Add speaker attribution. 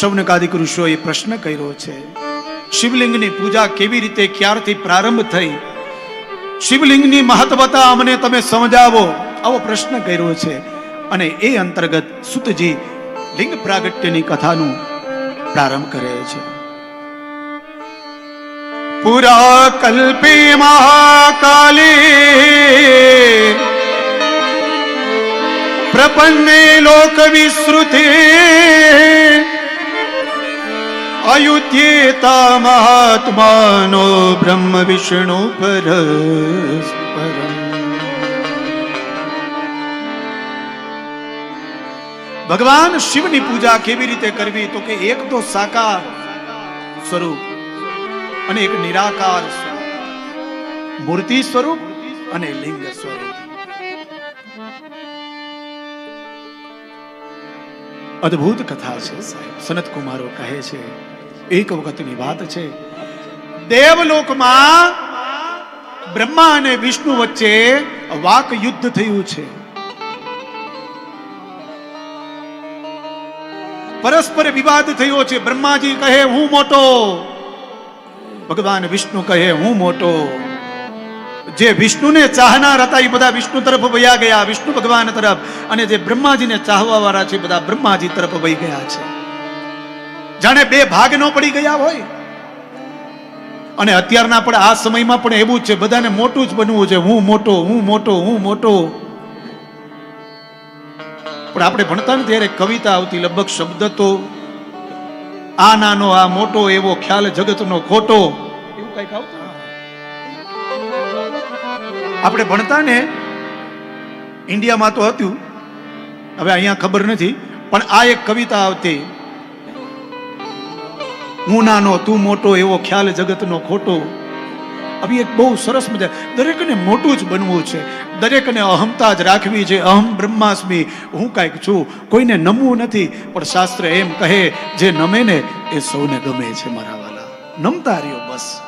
Speaker 1: શૌનકાદિક ઋષિઓએ પ્રશ્ન કર્યો છે. શિવલિંગની પૂજા કેવી રીતે, ક્યારથી પ્રારંભ થઈ? શિવલિંગની મહત્વતા અમને તમે સમજાવો, આવો પ્રશ્ન કર્યો છે. અને એ અંતર્ગત સુતજી લિંગ પ્રાગટ્યની કથાનું પ્રારંભ કરે છે. પુરા કલ્પી મહાકાલે પ્રપન્ને લોક વિસ્તૃતે અયુધ્યેતા મહાત્માનો બ્રહ્મ વિષ્ણુ પરસ્પરમ ભગવાન શિવની પૂજા કેવી રીતે કરવી તો કે એક તો સાકાર સ્વરૂપ અને એક નિરાકાર મૂર્તિ સ્વરૂપ અને લિંગ સ્વરૂપ અદ્ભુત કથા છે સાહેબ સનત કુમારો કહે છે એક વખતની વાત છે. દેવલોકમાં બ્રહ્મા અને વિષ્ણુ વચ્ચે વાક યુદ્ધ થયું છે. પરસ્પર વિવાદ થયો છે. બ્રહ્માજી કહે, હું મોટો. ભગવાન વિષ્ણુ કહે, હું મોટો. જે વિષ્ણુને ચાહનાર હતા, એ બધા વિષ્ણુ તરફ વયા ગયા. વિષ્ણુ ભગવાન તરફ અને જે બ્રહ્માજીને ચાહવા વાળા છે બધા બ્રહ્માજી તરફ વહી ગયા છે. જાણે બે ભાગ ન પડી ગયા હોય. અને અત્યારના પણ આ સમયમાં પણ એવું છે, બધાને મોટું જ બનવું છે, હું મોટો હું મોટો હું મોટો. પણ આપણે ભણતા ને ત્યારે કવિતા આવતી, લગભગ શબ્દ તો આ નાનો, આ મોટો, એવો ખ્યાલ જગતનો ખોટો. એવું કંઈક આપણે ભણતા ને ઇન્ડિયામાં તો હતું. હવે અહીંયા ખબર નથી, પણ આ એક કવિતા આવતી. હું નાનો, તું મોટો, એવો ખ્યાલ જગતનો ખોટો. આવી એક બહુ સરસ મજા. દરેકને મોટું જ બનવું છે. દરેકને અહમતા જ રાખવી છે. અહમ બ્રહ્માસ્મિ. હું કાંઈક છું. કોઈને નમવું નથી. પણ શાસ્ત્ર એમ કહે, જે નમે ને એ સૌને ગમે છે મારા વાલા. નમતા રહ્યો બસ.